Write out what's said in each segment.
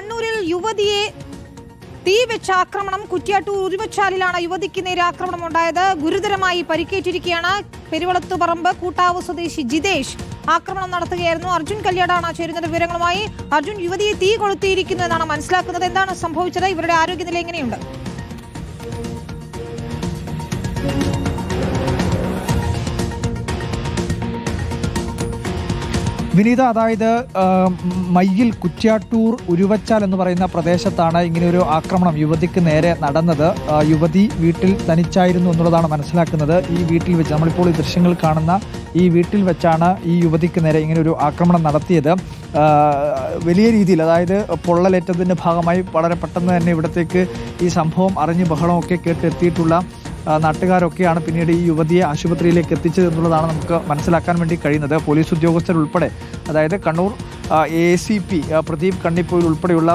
കണ്ണൂരിൽ യുവതിയെ തീ വെച്ച ആക്രമണം കുറ്റ്യാട്ടൂർ ഉരുവച്ചാലിലാണ് യുവതിക്ക് നേരെ ആക്രമണം ഉണ്ടായത് ഗുരുതരമായി പരിക്കേറ്റിരിക്കുകയാണ് പെരുവളത്തുപറമ്പ് കൂട്ടാവ് സ്വദേശി ജിതേഷ്. ആക്രമണം നടത്തുകയായിരുന്നു. അർജുൻ കല്യാടാണ് ചേരുന്നത് വിവരങ്ങളുമായി. അർജുൻ യുവതിയെ തീ കൊളുത്തിയിരിക്കുന്നു എന്നാണ് മനസ്സിലാക്കുന്നത്. എന്താണ് സംഭവിച്ചത്? ഇവരുടെ ആരോഗ്യനില എങ്ങനെയുണ്ട്? വിനീത അതായത് മയ്യിൽ കുറ്റ്യാട്ടൂർ ഉരുവച്ചാൽ എന്ന് പറയുന്ന പ്രദേശത്താണ് ഒരു ആക്രമണം യുവതിക്ക് നേരെ നടന്നത്. യുവതി വീട്ടിൽ തനിച്ചായിരുന്നു എന്നുള്ളതാണ് മനസ്സിലാക്കുന്നത്. ഈ വീട്ടിൽ വെച്ച് നമ്മളിപ്പോൾ ഈ ദൃശ്യങ്ങൾ കാണുന്ന ഈ വീട്ടിൽ വെച്ചാണ് ഈ യുവതിക്ക് നേരെ ഇങ്ങനെ ഒരു ആക്രമണം നടത്തിയത്. വലിയ രീതിയിൽ അതായത് പൊള്ളലേറ്റതിന്റെ ഭാഗമായി വളരെ പെട്ടെന്ന് തന്നെ ഇവിടത്തേക്ക് ഈ സംഭവം അറിഞ്ഞ് ബഹളമൊക്കെ കേട്ട് എത്തിയിട്ടുള്ള ആ, നാട്ടുകാരൊക്കെയാണ് പിന്നീട് ഈ യുവതിയെ ആശുപത്രിയിലേക്ക് എത്തിച്ചത് എന്നുള്ളതാണ് നമുക്ക് മനസ്സിലാക്കാൻ വേണ്ടി കഴിയുന്നത്. പോലീസ് ഉദ്യോഗസ്ഥരുൾപ്പെടെ അതായത് Kannur A C P Pradeep Kannippoyil ഉൾപ്പെടെയുള്ള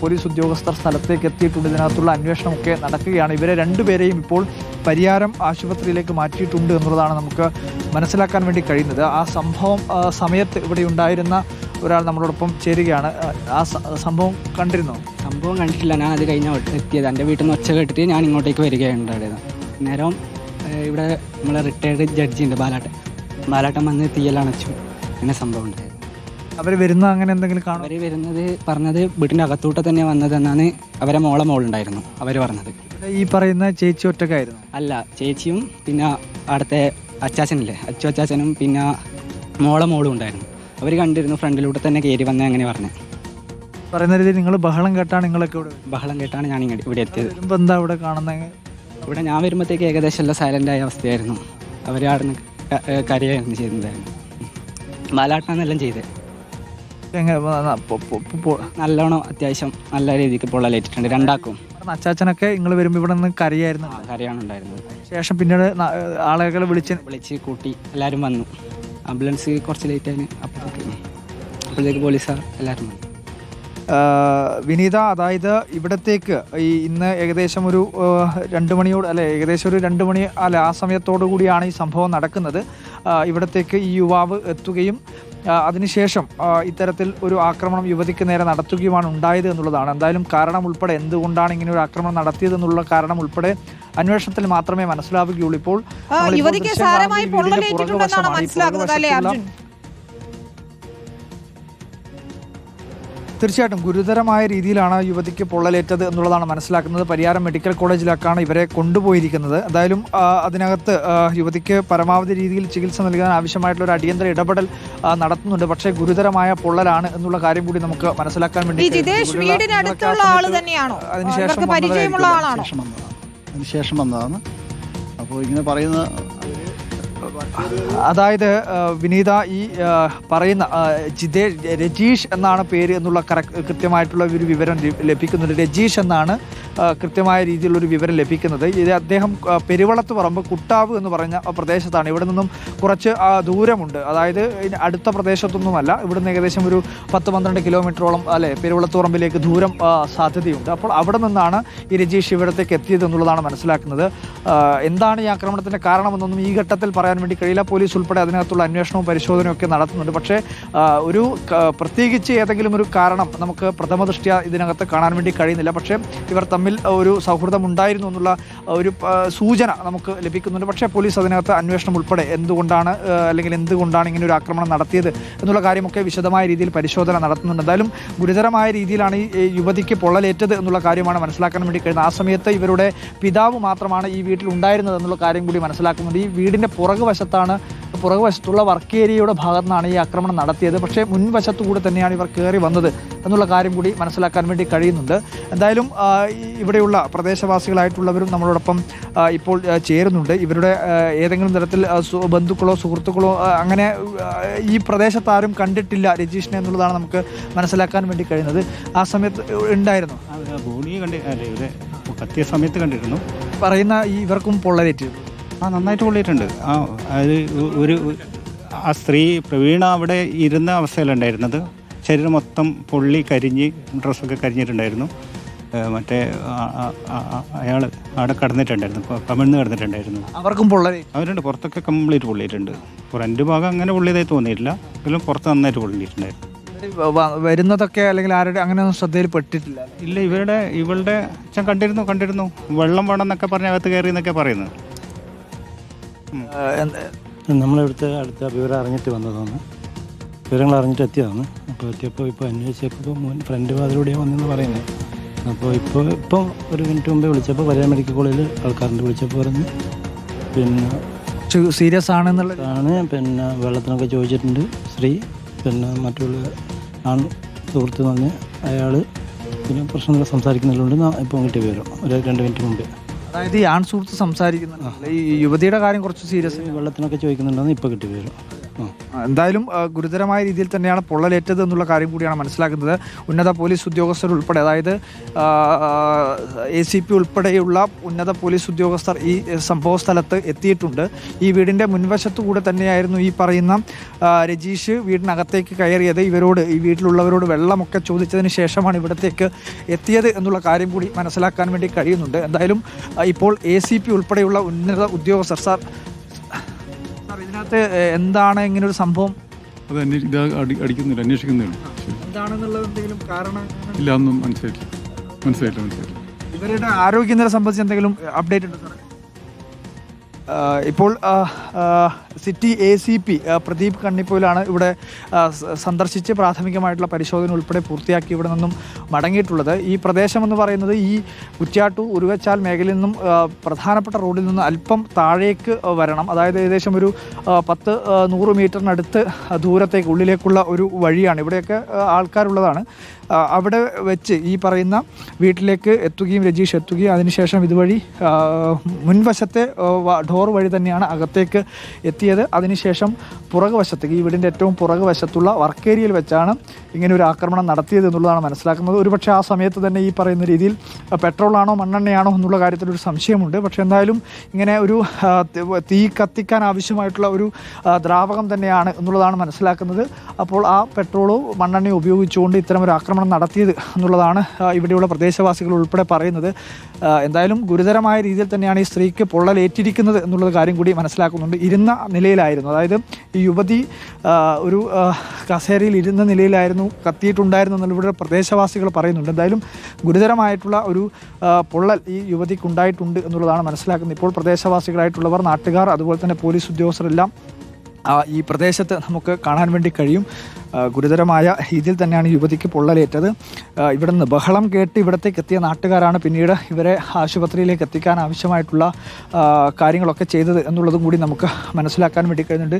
പോലീസ് ഉദ്യോഗസ്ഥർ സ്ഥലത്തേക്ക് എത്തിയിട്ടുണ്ട്. ഇതിനകത്തുള്ള അന്വേഷണമൊക്കെ നടക്കുകയാണ്. ഇവരെ രണ്ടുപേരെയും ഇപ്പോൾ പരിയാരം ആശുപത്രിയിലേക്ക് മാറ്റിയിട്ടുണ്ട് എന്നുള്ളതാണ് നമുക്ക് മനസ്സിലാക്കാൻ വേണ്ടി കഴിയുന്നത്. ആ സംഭവം സമയത്ത് ഇവിടെ ഉണ്ടായിരുന്ന ഒരാൾ നമ്മളോടൊപ്പം ചേരുകയാണ്. ആ, സംഭവം കണ്ടിരുന്നോ? സംഭവം കണ്ടിട്ടില്ല. ഞാൻ അത് കഴിഞ്ഞ എത്തിയത്. എന്റെ വീട്ടിൽ നിന്ന് ഒച്ച കേട്ടിട്ട് ഞാൻ ഇങ്ങോട്ടേക്ക് വരികയുണ്ടായത് നേരം ഇവിടെ നമ്മളെ റിട്ടയർഡ് ജഡ്ജി ഉണ്ട് ബാലാട്ടൻ. ബാലാട്ടൻ വന്ന് തീയലണച്ചു അങ്ങനെ സംഭവം ഉണ്ടായത് അവർ വരുന്ന അങ്ങനെ എന്തെങ്കിലും കാണും? അവർ വരുന്നത് പറഞ്ഞത് വീട്ടിന്റെ അകത്തൂട്ട തന്നെ വന്നതെന്നാണ് അവരെ മോളെ മോളുണ്ടായിരുന്നു അവർ പറഞ്ഞത്. ഈ പറയുന്ന ചേച്ചി ഒറ്റക്കായിരുന്നു? അല്ല ചേച്ചിയും പിന്നെ അവിടുത്തെ അച്ചാച്ചനില്ലേ? അച്ചു അച്ചാച്ചനും പിന്നെ മോളെ മോളും ഉണ്ടായിരുന്നു. അവർ കണ്ടിരുന്നു ഫ്രണ്ടിലൂടെ തന്നെ കയറി വന്നേ അങ്ങനെ പറഞ്ഞത് പറയുന്ന രീതിയിൽ നിങ്ങൾ ബഹളം കേട്ടാണ് നിങ്ങളൊക്കെ ഇവിടെ ബഹളം കേട്ടാണ് ഞാൻ ഇവിടെ എത്തിയത്. എന്താ ഇവിടെ കാണുന്നത്? ഇവിടെ ഞാൻ വരുമ്പോഴത്തേക്ക് ഏകദേശം എല്ലാം സൈലന്റ് ആയ അവസ്ഥയായിരുന്നു. അവർ അവിടെ നിന്ന് കരയായിരുന്നു ചെയ്യുന്നതായിരുന്നു ബാലാട്ടനെല്ലാം ചെയ്തത് പൊ- നല്ലോണം അത്യാവശ്യം നല്ല രീതിക്ക് പൊള്ളലേറ്റിട്ടുണ്ട്. രണ്ടാക്കും. അച്ചാച്ചനൊക്കെ നിങ്ങൾ വരുമ്പോൾ ഇവിടെ നിന്ന് കരയായിരുന്നു. കരയാണ് ഉണ്ടായിരുന്നത് ശേഷം പിന്നീട് ആളുകളെ വിളിച്ച് വിളിച്ച് കൂട്ടി എല്ലാവരും വന്നു. ആംബുലൻസ് കുറച്ച് ലേറ്റ് ആയി അപ്പോഴത്തേക്ക് അപ്പോഴത്തേക്ക് പോലീസുകാർ എല്ലാവരും വന്നു. വിനീത അതായത് ഇവിടത്തേക്ക് ഈ ഇന്ന് ഏകദേശം ഒരു രണ്ട് മണിയോട് അല്ലെ ഏകദേശം ഒരു രണ്ട് മണി അല്ല ആ സമയത്തോടു കൂടിയാണ് ഈ സംഭവം നടക്കുന്നത്. ഇവിടത്തേക്ക് ഈ യുവാവ് എത്തുകയും അതിനുശേഷം ഇത്തരത്തിൽ ഒരു ആക്രമണം യുവതിക്ക് നേരെ നടത്തുകയുമാണ് ഉണ്ടായത് എന്നുള്ളതാണ്. എന്തായാലും കാരണം ഉൾപ്പെടെ എന്തുകൊണ്ടാണ് ഇങ്ങനെ ഒരു ആക്രമണം നടത്തിയത് എന്നുള്ള കാരണം ഉൾപ്പെടെ അന്വേഷണത്തിൽ മാത്രമേ മനസ്സിലാവുകയുള്ളൂ. ഇപ്പോൾ യുവതിക്ക് സാരമായി പൊള്ളലേറ്റിട്ടുണ്ടെന്നാണ് മനസ്സിലാക്കുന്നത് അല്ലേ അർജുൻ? തീർച്ചയായിട്ടും ഗുരുതരമായ രീതിയിലാണ് യുവതിക്ക് പൊള്ളലേറ്റത് എന്നുള്ളതാണ് മനസ്സിലാക്കുന്നത്. പരിയാരം മെഡിക്കൽ കോളേജിലേക്കാണ് ഇവരെ കൊണ്ടുപോയിരിക്കുന്നത്. എന്തായാലും അതിനകത്ത് യുവതിക്ക് പരമാവധി രീതിയിൽ ചികിത്സ നൽകാൻ ആവശ്യമായിട്ടുള്ള ഒരു അടിയന്തര ഇടപെടൽ നടത്തുന്നുണ്ട്. പക്ഷേ ഗുരുതരമായ പൊള്ളലാണ് എന്നുള്ള കാര്യം കൂടി നമുക്ക് മനസ്സിലാക്കാൻ വേണ്ടി അതിനുശേഷം അതിനുശേഷം വന്നതാണ്. അപ്പോൾ ഇങ്ങനെ പറയുന്ന അതായത് വിനീത ഈ പറയുന്ന ജിതേ രജീഷ് എന്നാണ് പേര് എന്നുള്ള കറക്റ്റ് കൃത്യമായിട്ടുള്ള ഒരു വിവരം ലഭി- ലഭിക്കുന്നുണ്ട് രജീഷ് എന്നാണ് കൃത്യമായ രീതിയിലുള്ളൊരു വിവരം ലഭിക്കുന്നത്. ഇത് അദ്ദേഹം പെരുവളത്ത് പറമ്പ് കുട്ടാവ് എന്ന് പറഞ്ഞ പ്രദേശത്താണ്. ഇവിടെ നിന്നും കുറച്ച് ദൂരമുണ്ട്. അതായത് അടുത്ത പ്രദേശത്തൊന്നുമല്ല. ഇവിടുന്ന് ഏകദേശം ഒരു പത്ത് പന്ത്രണ്ട് കിലോമീറ്ററോളം അല്ലെ പെരുവളത്ത് പറമ്പിലേക്ക് ദൂരം സാധ്യതയുണ്ട്. അപ്പോൾ അവിടെ നിന്നാണ് ഈ രജീഷ് ഇവിടത്തേക്ക് എത്തിയത് എന്നുള്ളതാണ് മനസ്സിലാക്കുന്നത് എന്താണ് ഈ ആക്രമണത്തിന്റെ കാരണമെന്നൊന്നും ഈ ഘട്ടത്തിൽ പറയാൻ വേണ്ടി കഴിയില്ല. പോലീസ് ഉൾപ്പെടെ അതിനകത്തുള്ള അന്വേഷണവും പരിശോധനയും ഒക്കെ നടത്തുന്നുണ്ട്. പക്ഷേ ഒരു പ്രത്യേകിച്ച് ഏതെങ്കിലും ഒരു കാരണം നമുക്ക് പ്രഥമ ദൃഷ്ട്യ ഇതിനകത്ത് കാണാൻ വേണ്ടി കഴിയുന്നില്ല. പക്ഷേ ഇവർ തമ്മിൽ ഒരു സൗഹൃദം ഉണ്ടായിരുന്നു എന്നുള്ള ഒരു സൂചന നമുക്ക് ലഭിക്കുന്നുണ്ട്. പക്ഷേ പോലീസ് അതിനകത്ത് അന്വേഷണം ഉൾപ്പെടെ എന്തുകൊണ്ടാണ് അല്ലെങ്കിൽ എന്തുകൊണ്ടാണ് ഇങ്ങനെ ഒരു ആക്രമണം നടത്തിയത് എന്നുള്ള കാര്യമൊക്കെ വിശദമായ രീതിയിൽ പരിശോധന നടത്തുന്നുണ്ട്. എന്തായാലും ഗുരുതരമായ രീതിയിലാണ് ഈ യുവതിക്ക് പൊള്ളലേറ്റത് എന്നുള്ള കാര്യമാണ് മനസ്സിലാക്കാൻ വേണ്ടി കഴിയുന്നത്. ആ സമയത്ത് ഇവരുടെ പിതാവ് മാത്രമാണ് ഈ വീട്ടിൽ ഉണ്ടായിരുന്നത് എന്നുള്ള കാര്യം കൂടി മനസ്സിലാക്കുന്നുണ്ട്. ഈ വീടിന്റെ പുറകുവശത്താണ് പുറകുവശത്തുള്ള വർക്ക് ഏരിയയുടെ ഭാഗത്തു നിന്നാണ് ഈ ആക്രമണം നടത്തിയത്. പക്ഷേ മുൻവശത്തു കൂടെ തന്നെയാണ് ഇവർ കയറി വന്നത് എന്നുള്ള കാര്യം കൂടി മനസ്സിലാക്കാൻ വേണ്ടി കഴിയുന്നുണ്ട്. എന്തായാലും ഇവിടെയുള്ള പ്രദേശവാസികളായിട്ടുള്ളവരും നമ്മളോടൊപ്പം ഇപ്പോൾ ചേരുന്നുണ്ട്. ഇവരുടെ ഏതെങ്കിലും തരത്തിൽ ബന്ധുക്കളോ സുഹൃത്തുക്കളോ അങ്ങനെ ഈ പ്രദേശത്താരും കണ്ടിട്ടില്ല രജീഷിനെ എന്നുള്ളതാണ് നമുക്ക് മനസ്സിലാക്കാൻ വേണ്ടി കഴിയുന്നത്. ആ സമയത്ത് ഉണ്ടായിരുന്നു. കത്തിയ സമയത്ത് കണ്ടിരുന്നു. പറയുന്ന ഇവർക്കും പൊള്ളലേറ്റ്. ആ നന്നായിട്ട് കൊള്ളിയിട്ടുണ്ട്. ആ അത് ഒരു ആ സ്ത്രീ പ്രവീണ അവിടെ ഇരുന്ന അവസ്ഥയിലുണ്ടായിരുന്നത്. ശരീരം മൊത്തം പൊള്ളി കരിഞ്ഞ് ഡ്രസ്സൊക്കെ കരിഞ്ഞിട്ടുണ്ടായിരുന്നു. മറ്റേ അയാൾ അവിടെ കടന്നിട്ടുണ്ടായിരുന്നു. കമിഴ്ന്ന് കിടന്നിട്ടുണ്ടായിരുന്നു. അവർക്കും പൊള്ളി അവരുണ്ട് പുറത്തൊക്കെ കംപ്ലീറ്റ് പൊള്ളിയിട്ടുണ്ട്. ഫ്രണ്ട് ഭാഗം അങ്ങനെ പൊള്ളിയതായി തോന്നിയിട്ടില്ല. എങ്കിലും പുറത്ത് നന്നായിട്ട് പൊള്ളിയിട്ടുണ്ടായിരുന്നു. വരുന്നതൊക്കെ അല്ലെങ്കിൽ ആരുടെ അങ്ങനെയൊന്നും ശ്രദ്ധയിൽ പെട്ടിട്ടില്ല ഇല്ല ഇവരുടെ ഇവളുടെ അച്ഛൻ കണ്ടിരുന്നു കണ്ടിരുന്നു. വെള്ളം വേണം എന്നൊക്കെ പറഞ്ഞ് അകത്ത് കയറി എന്നൊക്കെ പറയുന്നത്. നമ്മളിവിടുത്തെ അടുത്ത വിവരം അറിഞ്ഞിട്ട് വന്നതാണ്. വിവരങ്ങൾ അറിഞ്ഞിട്ട് എത്തിയതാണ്. അപ്പോൾ എത്തിയപ്പോൾ ഇപ്പോൾ അന്വേഷിച്ചപ്പോൾ മുൻ ഫ്രണ്ട് വാതിലൂടെയാണ് വന്നെന്ന് പറയുന്നത് അപ്പോൾ ഇപ്പോൾ ഇപ്പോൾ ഒരു മിനിറ്റ് മുമ്പേ വിളിച്ചപ്പോൾ വലിയ മെഡിക്കൽ കോളേജിൽ ആൾക്കാരുണ്ട് വിളിച്ചപ്പോൾ പറഞ്ഞു. പിന്നെ സീരിയസ് ആണെന്നുള്ള ആണ്. പിന്നെ വെള്ളത്തിനൊക്കെ ചോദിച്ചിട്ടുണ്ട് സ്ത്രീ. പിന്നെ മറ്റുള്ള ആൺ സുഹൃത്ത് വന്ന് അയാൾ പിന്നെ പ്രശ്നങ്ങൾ സംസാരിക്കുന്നുണ്ട് ഇപ്പോൾ കിട്ടിയ വിവരം. ഒരു രണ്ട് മിനിറ്റ് മുമ്പേ. അതായത് ഈ ആൺ സുഹൃത്ത് സംസാരിക്കുന്നുണ്ട് ഈ യുവതിയുടെ കാര്യം കുറച്ച് സീരിയസ് വെള്ളത്തിനൊക്കെ ചോദിക്കുന്നുണ്ടെന്ന് ഇപ്പോൾ കിട്ടി വരും എന്തായാലും ഗുരുതരമായ രീതിയിൽ തന്നെയാണ് പൊള്ളലേറ്റത് എന്നുള്ള കാര്യം കൂടിയാണ് മനസ്സിലാക്കുന്നത്. ഉന്നത പോലീസ് ഉദ്യോഗസ്ഥർ ഉൾപ്പെടെ അതായത് എ സി പി ഉൾപ്പെടെയുള്ള ഉന്നത പോലീസ് ഉദ്യോഗസ്ഥർ ഈ സംഭവ സ്ഥലത്ത് എത്തിയിട്ടുണ്ട്. ഈ വീടിന്റെ മുൻവശത്തു കൂടെ തന്നെയായിരുന്നു ഈ പറയുന്ന രജീഷ് വീടിനകത്തേക്ക് കയറിയത്. ഇവരോട് ഈ വീട്ടിലുള്ളവരോട് വെള്ളമൊക്കെ ചോദിച്ചതിന് ശേഷമാണ് ഇവിടത്തേക്ക് എത്തിയത് എന്നുള്ള കാര്യം കൂടി മനസ്സിലാക്കാൻ വേണ്ടി കഴിയുന്നുണ്ട്. എന്തായാലും ഇപ്പോൾ എ സി പി ഉൾപ്പെടെയുള്ള ഉന്നത ഉദ്യോഗസ്ഥർ സാർ ഇതിനകത്ത് എന്താണ് ഇങ്ങനെ ഒരു സംഭവം? അത് അന്വേഷി ഇത് അടി അടിക്കുന്നില്ല അന്വേഷിക്കുന്നില്ല. എന്താണെന്നുള്ളത് എന്തെങ്കിലും കാരണം? ഇല്ല ഒന്നും മനസ്സിലായില്ല മനസ്സിലായില്ല മനസ്സിലായില്ല ഇവരുടെ ആരോഗ്യനില സംബന്ധിച്ച് എന്തെങ്കിലും അപ്ഡേറ്റ് ഉണ്ടോ സാറേ? ഇപ്പോൾ city A C P Pradeep കണ്ണിപ്പോയിലാണ് ഇവിടെ സന്ദർശിച്ച് പ്രാഥമികമായിട്ടുള്ള പരിശോധന ഉൾപ്പെടെ പൂർത്തിയാക്കി ഇവിടെ നിന്നും മടങ്ങിയിട്ടുള്ളത്. ഈ പ്രദേശമെന്ന് പറയുന്നത് ഈ കുറ്റ്യാട്ടു ഉരുവച്ചാൽ മേഖലയിൽ നിന്നും പ്രധാനപ്പെട്ട റോഡിൽ നിന്ന് അല്പം താഴേക്ക് വരണം. അതായത് ഏകദേശം ഒരു പത്ത് നൂറ് മീറ്ററിനടുത്ത് ദൂരത്തേക്ക് ഉള്ളിലേക്കുള്ള ഒരു വഴിയാണ്. ഇവിടെയൊക്കെ ആൾക്കാരുള്ളതാണ്. അവിടെ വെച്ച് ഈ പറയുന്ന വീട്ടിലേക്ക് എത്തുകയും രജീഷ് എത്തുകയും അതിനുശേഷം ഇതുവഴി മുൻവശത്തെ ഡോർ വഴി തന്നെയാണ് അകത്തേക്ക് എത്തിയത്. അതിനുശേഷം പുറകു വശത്തേക്ക് ഈ വീടിന്റെ ഏറ്റവും പുറകു വശത്തുള്ള വർക്ക് ഏരിയയിൽ വെച്ചാണ് ഇങ്ങനെ ഒരു ആക്രമണം നടത്തിയത് എന്നുള്ളതാണ് മനസ്സിലാക്കുന്നത്. ഒരുപക്ഷെ ആ സമയത്ത് തന്നെ ഈ പറയുന്ന രീതിയിൽ പെട്രോളാണോ മണ്ണെണ്ണയാണോ എന്നുള്ള കാര്യത്തിൽ ഒരു സംശയമുണ്ട്. പക്ഷേ എന്തായാലും ഇങ്ങനെ ഒരു തീ കത്തിക്കാൻ ആവശ്യമായിട്ടുള്ള ഒരു ദ്രാവകം തന്നെയാണ് എന്നുള്ളതാണ് മനസ്സിലാക്കുന്നത്. അപ്പോൾ ആ പെട്രോളോ മണ്ണെണ്ണയോ ഉപയോഗിച്ചുകൊണ്ട് ഇത്തരം ഒരു ആക്രമണം നടത്തിയത് എന്നുള്ളതാണ് ഇവിടെയുള്ള പ്രദേശവാസികൾ ഉൾപ്പെടെ പറയുന്നത്. എന്തായാലും ഗുരുതരമായ രീതിയിൽ തന്നെയാണ് ഈ സ്ത്രീക്ക് പൊള്ളലേറ്റിരിക്കുന്നത് എന്നുള്ളത് കാര്യം കൂടി മനസ്സിലാക്കുന്നുണ്ട്. ഇരുന്ന നിലയിലായിരുന്നു. അതായത് ഈ യുവതി ഒരു കസേരയിൽ ഇരുന്ന നിലയിലായിരുന്നു കത്തിയിട്ടുണ്ടായിരുന്നു എന്നുള്ള ഇവിടെ പ്രദേശവാസികൾ പറയുന്നുണ്ട്. എന്തായാലും ഗുരുതരമായിട്ടുള്ള ഒരു പൊള്ളൽ ഈ യുവതിക്ക് ഉണ്ടായിട്ടുണ്ട് എന്നുള്ളതാണ് മനസ്സിലാക്കുന്നത്. ഇപ്പോൾ പ്രദേശവാസികളായിട്ടുള്ളവർ നാട്ടുകാർ അതുപോലെ തന്നെ പോലീസ് ഉദ്യോഗസ്ഥരെല്ലാം ഈ പ്രദേശത്ത് നമുക്ക് കാണാൻ വേണ്ടി കഴിയും. ഗുരുതരമായ രീതിയിൽ തന്നെയാണ് യുവതിക്ക് പൊള്ളലേറ്റത്. ഇവിടുന്ന് ബഹളം കേട്ട് ഇവിടത്തേക്ക് എത്തിയ നാട്ടുകാരാണ് പിന്നീട് ഇവരെ ആശുപത്രിയിലേക്ക് എത്തിക്കാൻ ആവശ്യമായിട്ടുള്ള കാര്യങ്ങളൊക്കെ ചെയ്തത് എന്നുള്ളതും കൂടി നമുക്ക് മനസ്സിലാക്കാൻ വേണ്ടി കഴിയുന്നുണ്ട്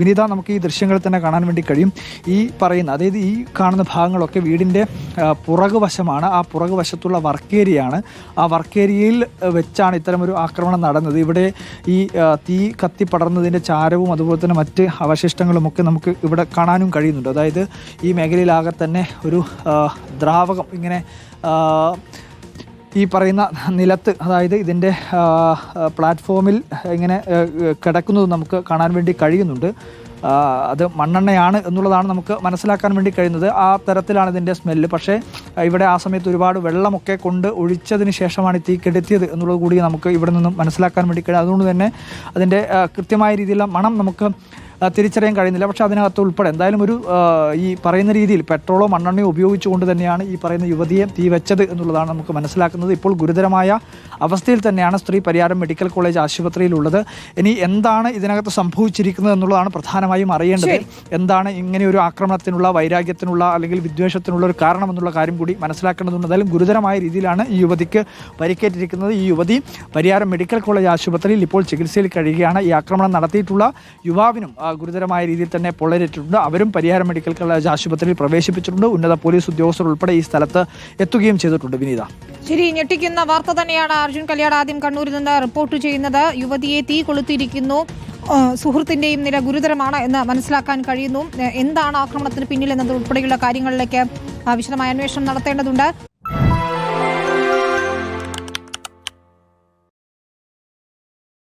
വിനീത നമുക്ക് ഈ ദൃശ്യങ്ങളിൽ തന്നെ കാണാൻ വേണ്ടി കഴിയും. ഈ പറയുന്ന അതായത് ഈ കാണുന്ന ഭാഗങ്ങളൊക്കെ വീടിന്റെ പുറകുവശമാണ് പുറകു വശമാണ്. ആ പുറകു വശത്തുള്ള വർക്ക് ഏരിയയാണ്. ആ വർക്ക് ഏരിയയിൽ വെച്ചാണ് ഇത്തരമൊരു ആക്രമണം നടന്നത്. ഇവിടെ ഈ തീ തീ കത്തിപ്പടർന്നതിന്റെ ചാരവും അതുപോലെ തന്നെ മറ്റ് അവശിഷ്ടങ്ങളുമൊക്കെ നമുക്ക് ഇവിടെ കാണാനും കഴിയുന്നുണ്ട് അതായത് ഈ മേഖലയിലാകെ തന്നെ ഒരു ദ്രാവകം ഇങ്ങനെ ഈ പറയുന്ന നിലത്ത് അതായത് ഇതിന്റെ പ്ലാറ്റ്ഫോമിൽ ഇങ്ങനെ കിടക്കുന്നത് നമുക്ക് കാണാൻ വേണ്ടി കഴിയുന്നുണ്ട്. അത് മണ്ണെണ്ണയാണ് എന്നുള്ളതാണ് നമുക്ക് മനസ്സിലാക്കാൻ വേണ്ടി കഴിയുന്നത്. ആ തരത്തിലാണ് ഇതിന്റെ സ്മെല്ല്. പക്ഷേ ഇവിടെ ആ സമയത്ത് ഒരുപാട് വെള്ളമൊക്കെ കൊണ്ട് ഒഴിച്ചതിന് ശേഷമാണ് തീ കെടുത്തിയത് എന്നുള്ളത് കൂടി നമുക്ക് ഇവിടെ നിന്നും മനസ്സിലാക്കാൻ വേണ്ടി കഴിയും. അതുകൊണ്ട് തന്നെ അതിന്റെ കൃത്യമായ രീതിയിലുള്ള മണം നമുക്ക് തിരിച്ചറിയാൻ കഴിയുന്നില്ല. പക്ഷേ അതിനകത്ത് ഉൾപ്പെടെ എന്തായാലും ഒരു ഈ പറയുന്ന രീതിയിൽ പെട്രോളോ മണ്ണെണ്ണയോ ഉപയോഗിച്ചുകൊണ്ട് തന്നെയാണ് ഈ പറയുന്ന യുവതിയെ തീ വെച്ചത് എന്നുള്ളതാണ് നമുക്ക് മനസ്സിലാക്കുന്നത്. ഇപ്പോൾ ഗുരുതരമായ അവസ്ഥയിൽ തന്നെയാണ് സ്ത്രീ പരിയാരം മെഡിക്കൽ കോളേജ് ആശുപത്രിയിലുള്ളത്. ഇനി എന്താണ് ഇതിനകത്ത് സംഭവിച്ചിരിക്കുന്നത് എന്നുള്ളതാണ് പ്രധാനമായും അറിയേണ്ടത്. എന്താണ് ഇങ്ങനെ ഒരു ആക്രമണത്തിനുള്ള വൈരാഗ്യത്തിനുള്ള അല്ലെങ്കിൽ വിദ്വേഷത്തിനുള്ള ഒരു കാരണം എന്നുള്ള കാര്യം കൂടി മനസ്സിലാക്കേണ്ടതുണ്ട്. എന്തായാലും ഗുരുതരമായ രീതിയിലാണ് ഈ യുവതിക്ക് പരിക്കേറ്റിരിക്കുന്നത്. ഈ യുവതി പരിയാരം മെഡിക്കൽ കോളേജ് ആശുപത്രിയിൽ ഇപ്പോൾ ചികിത്സയിൽ കഴിയുകയാണ്. ഈ ആക്രമണം നടത്തിയിട്ടുള്ള യുവാവിനും ഗുരുതരമായ രീതിയിൽ തന്നെ പൊള്ളരേറ്റിട്ടുണ്ട് അവരും പരിഹാരം മെഡിക്കൽ കോളേജ് ആശുപത്രിയിൽ പ്രവേശിപ്പിച്ചിട്ടുണ്ട്. ഉന്നത പോലീസ് ഉദ്യോഗസ്ഥർ ഉൾപ്പെടെ ഈ സ്ഥലത്ത് എത്തുകയും ചെയ്തിട്ടുണ്ട്. വിനീത. ശരി ഞെട്ടിക്കുന്ന വാർത്ത തന്നെയാണ് അർജുൻ കല്യാട് ആദ്യം കണ്ണൂരിൽ നിന്ന് റിപ്പോർട്ട് ചെയ്യുന്നത്. യുവതിയെ തീ കൊളുത്തിയിരിക്കുന്നു. സുഹൃത്തിന്റെയും നില ഗുരുതരമാണ് എന്ന് മനസ്സിലാക്കാൻ കഴിയുന്നു. എന്താണ് ആക്രമണത്തിന് പിന്നിൽ എന്നത് ഉൾപ്പെടെയുള്ള കാര്യങ്ങളിലേക്ക് വിശദമായ അന്വേഷണം നടത്തേണ്ടതുണ്ട്.